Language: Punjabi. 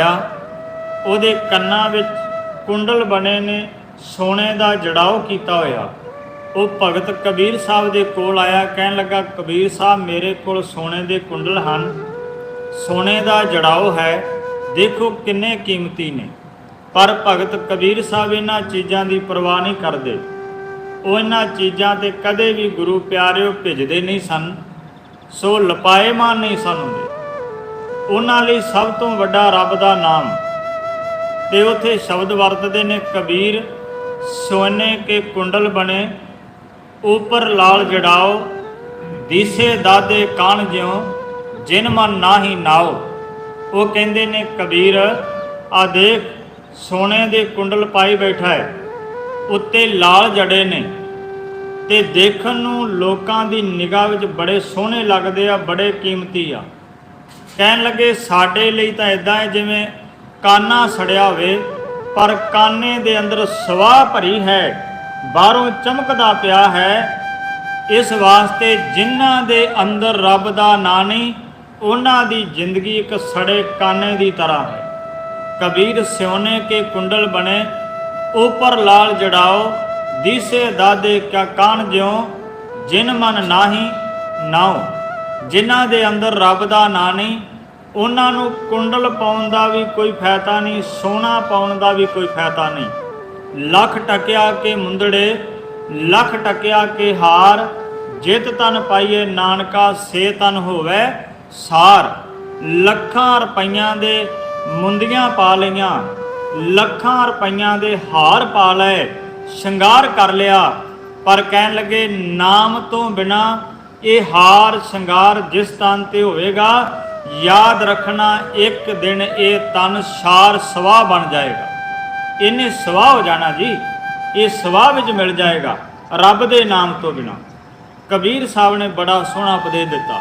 ਆ। ਉਹਦੇ ਕੰਨਾਂ ਵਿੱਚ ਕੁੰਡਲ ਬਣੇ ਨੇ, ਸੋਨੇ ਦਾ ਜੜਾਓ ਕੀਤਾ ਹੋਇਆ। ਉਹ ਭਗਤ ਕਬੀਰ ਸਾਹਿਬ ਦੇ ਕੋਲ ਆਇਆ, ਕਹਿਣ ਲੱਗਾ, ਕਬੀਰ ਸਾਹਿਬ, ਮੇਰੇ ਕੋਲ ਸੋਨੇ ਦੇ ਕੁੰਡਲ ਹਨ। ਸੋਨੇ ਦਾ ਜੜਾਓ ਹੈ। ਦੇਖੋ ਕਿੰਨੇ ਕੀਮਤੀ ਨੇ। ਪਰ ਭਗਤ ਕਬੀਰ ਸਾਹਿਬ ਇਹਨਾਂ ਚੀਜ਼ਾਂ ਦੀ ਪਰਵਾਹ ਨਹੀਂ ਕਰਦੇ। ਉਹ ਇਹਨਾਂ ਚੀਜ਼ਾਂ ਤੇ ਕਦੇ ਵੀ ਗੁਰੂ ਪਿਆਰਿਓ ਭਿਜਦੇ ਨਹੀਂ ਸਨ। ਸੋ ਲਪਾਏਮਾਨ ਨਹੀਂ ਸਨ ਹੁੰਦੇ। ਉਹਨਾਂ ਲਈ ਸਭ ਤੋਂ ਵੱਡਾ ਰੱਬ ਦਾ ਨਾਮ। ਤੇ ਉਥੇ ਸ਼ਬਦ ਵਰਤਦੇ ਨੇ ਕਬੀਰ, ਸੋਨੇ ਕੇ ਕੁੰਡਲ ਬਣੇ, ਉਪਰ ਲਾਲ ਜੜਾਓ, ਦੀਸੇ ਦਾਦੇ ਕਾਣ ਜਿਉ, ਜਿਨ ਮਨ ਨਾਹੀ ਨਾਓ। ਉਹ ਕਹਿੰਦੇ ਨੇ, ਕਬੀਰ, ਆ ਦੇਖ, ਸੋਨੇ ਦੇ ਕੁੰਡਲ ਪਾਈ ਬੈਠਾ ਹੈ, ਉੱਤੇ ਲਾਲ ਜੜੇ ਨੇ। ਤੇ ਦੇਖਣ ਨੂੰ ਲੋਕਾਂ ਦੀ ਨਿਗਾਹ ਵਿੱਚ ਬੜੇ ਸੋਹਣੇ ਲੱਗਦੇ ਆ, ਬੜੇ ਕੀਮਤੀ ਆ। ਕਹਿਣ ਲੱਗੇ, ਸਾਡੇ ਲਈ ਤਾਂ ਇਦਾਂ ਹੈ ਜਿਵੇਂ ਕਾਨਾ ਸੜਿਆ ਹੋਵੇ, ਪਰ ਕਾਨੇ ਦੇ ਅੰਦਰ ਸਵਾਹ ਭਰੀ ਹੈ, ਬਾਹਰੋਂ ਚਮਕਦਾ ਪਿਆ ਹੈ। ਇਸ ਵਾਸਤੇ ਜਿਨ੍ਹਾਂ ਦੇ ਅੰਦਰ ਰੱਬ ਦਾ ਨਾਂ ਨਹੀਂ, ਉਹਨਾਂ ਦੀ ਜ਼ਿੰਦਗੀ ਇੱਕ ਸੜੇ ਕਾਨੇ ਦੀ ਤਰ੍ਹਾਂ ਹੈ। ਕਬੀਰ ਸਿਉਨੇ ਕੇ ਕੁੰਡਲ ਬਣੇ, ਉਪਰ ਲਾਲ ਜੜਾਓ, ਦੀਸੇ ਦਾਦੇ ਕਿਆ ਕਾਣ ਜਿਉ, ਜਿਨ ਮਨ ਨਾਹੀ ਨਾਉ। ਜਿਨ੍ਹਾਂ ਦੇ ਅੰਦਰ ਰੱਬ ਦਾ ਨਾਂ ਨਹੀਂ, ਉਹਨਾਂ ਨੂੰ ਕੁੰਡਲ ਪਾਉਣ ਦਾ ਵੀ ਕੋਈ ਫਾਇਦਾ ਨਹੀਂ, ਸੋਨਾ ਪਾਉਣ ਦਾ ਵੀ ਕੋਈ ਫਾਇਦਾ ਨਹੀਂ। ਲੱਖ ਟਕਿਆ ਕੇ ਮੁੰਦੜੇ, ਲੱਖ ਟਕਿਆ ਕੇ ਹਾਰ, ਜਿਤ ਤਨ ਪਾਈਏ ਨਾਨਕਾ, ਸੇ ਤਨ ਹੋਵੇ ਸਾਰ। ਲੱਖਾਂ ਰੁਪਈਆਂ ਦੇ ਮੁੰਦੀਆਂ ਪਾ ਲਈਆਂ, ਲੱਖਾਂ ਰੁਪਈਆਂ ਦੇ ਹਾਰ ਪਾ ਲਏ, ਸ਼ਿੰਗਾਰ ਕਰ ਲਿਆ, ਪਰ ਕਹਿਣ ਲੱਗੇ, ਨਾਮ ਤੋਂ ਬਿਨਾ ਇਹ ਹਾਰ ਸ਼ਿੰਗਾਰ ਜਿਸ ਤਨ ਤੇ ਹੋਵੇਗਾ, ਯਾਦ ਰੱਖਣਾ ਇੱਕ ਦਿਨ ਇਹ ਤਨ ਸਾਰ ਸਵਾਹ ਬਣ ਜਾਏਗਾ। ਇਹਨੇ ਸਵਾਹ ਹੋ ਜਾਣਾ ਜੀ, ਇਹ ਸਵਾਹ ਵਿੱਚ ਮਿਲ ਜਾਏਗਾ, ਰੱਬ ਦੇ ਨਾਮ ਤੋਂ ਬਿਨਾ। ਕਬੀਰ ਸਾਹਿਬ ਨੇ ਬੜਾ ਸੋਹਣਾ ਉਪਦੇਸ਼ ਦਿੱਤਾ।